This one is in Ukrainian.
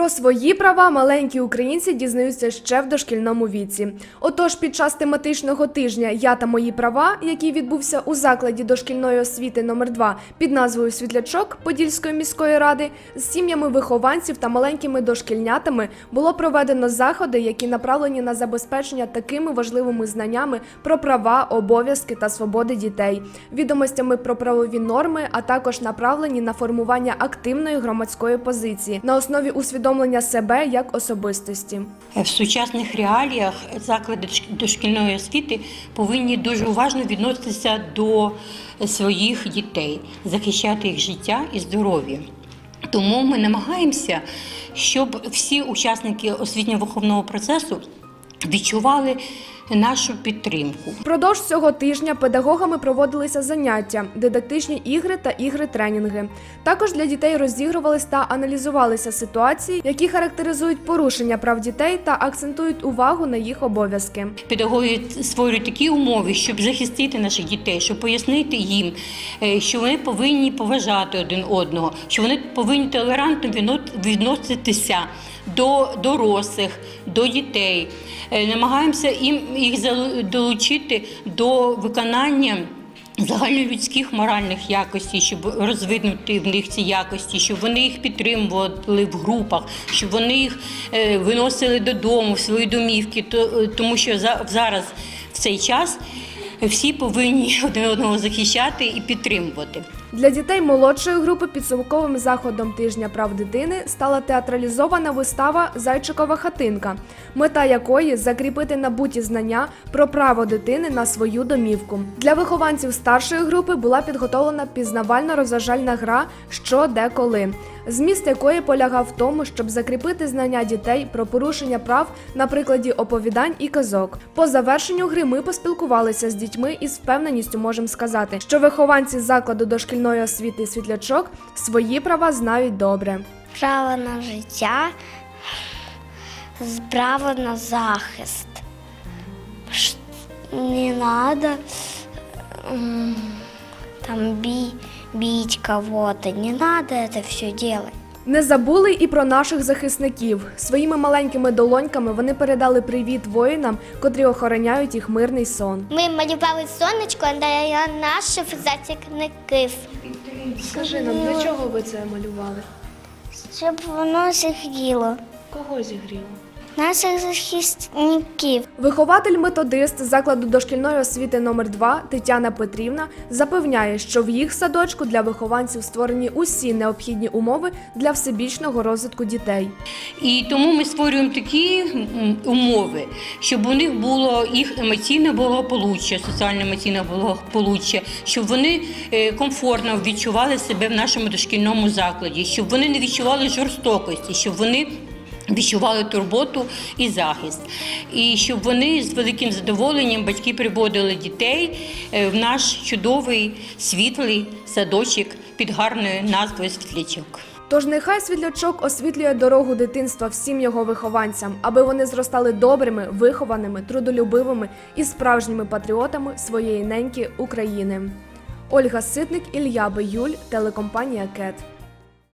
Про свої права маленькі українці дізнаються ще в дошкільному віці. Отож, під час тематичного тижня Я та мої права, який відбувся у закладі дошкільної освіти номер 2 під назвою Світлячок Подільської міської ради, з сім'ями вихованців та маленькими дошкільнятами було проведено заходи, які направлені на забезпечення такими важливими знаннями про права, обов'язки та свободи дітей, відомостями про правові норми, а також направлені на формування активної громадської позиції на основі усвідомлення себе як особистості. В сучасних реаліях заклади дошкільної освіти повинні дуже уважно відноситися до своїх дітей, захищати їх життя і здоров'я. Тому ми намагаємося, щоб всі учасники освітньо-виховного процесу відчували нашу підтримку. Впродовж цього тижня педагогами проводилися заняття, дидактичні ігри та ігри-тренінги. Також для дітей розігрувались та аналізувалися ситуації, які характеризують порушення прав дітей та акцентують увагу на їх обов'язки. Педагоги створюють такі умови, щоб захистити наших дітей, щоб пояснити їм, е, що вони повинні поважати один одного, що вони повинні толерантно відно- відноситися до дорослих, до дітей. Е, Намагаємося їм їх долучити до виконання. Загальнолюдських моральних якостей, щоб розвинути в них ці якості, щоб вони їх підтримували в групах, щоб вони їх е, виносили додому в свої домівки, е, тому що за, зараз в цей час всі повинні один одного захищати і підтримувати. Для дітей молодшої групи підсумковим заходом тижня прав дитини стала театралізована вистава Зайчикова хатинка, мета якої закріпити набуті знання про право дитини на свою домівку. Для вихованців старшої групи була підготовлена пізнавально-розважальна гра Що де коли, зміст якої полягав в тому, щоб закріпити знання дітей про порушення прав на прикладі оповідань і казок. По завершенню гри ми поспілкувалися з дітьми і з впевненістю можемо сказати, що вихованці закладу дошкільної освіти світлячок свої права знають добре. право на життя, право на захист. Не надо там би- бить кого-то, не надо это все делать. Не забули і про наших захисників. Своїми маленькими долоньками вони передали привіт воїнам, котрі охороняють їх мирний сон. Ми малювали сонечко для наших захисників, Скажи нам, для чого ви це малювали? щоб воно зігріло. Кого зігріло? Наших захисників. Вихователь-методист закладу дошкільної освіти номер 2 Тетяна Петрівна запевняє, що в їх садочку для вихованців створені усі необхідні умови для всебічного розвитку дітей. І тому ми створюємо такі умови, щоб у них було їх емоційне благополуччя, соціально-емоційне благополуччя, щоб вони е, комфортно відчували себе в нашому дошкільному закладі, щоб вони не відчували жорстокості, щоб вони. Відчували турботу і захист, і щоб вони з великим задоволенням батьки приводили дітей е, в наш чудовий світлий садочок під гарною назвою Світлячок. Тож нехай світлячок освітлює дорогу дитинства всім його вихованцям, аби вони зростали добрими, вихованими, трудолюбивими і справжніми патріотами своєї неньки України. Ольга Ситник, Ілля Биюль, телекомпанія Кет.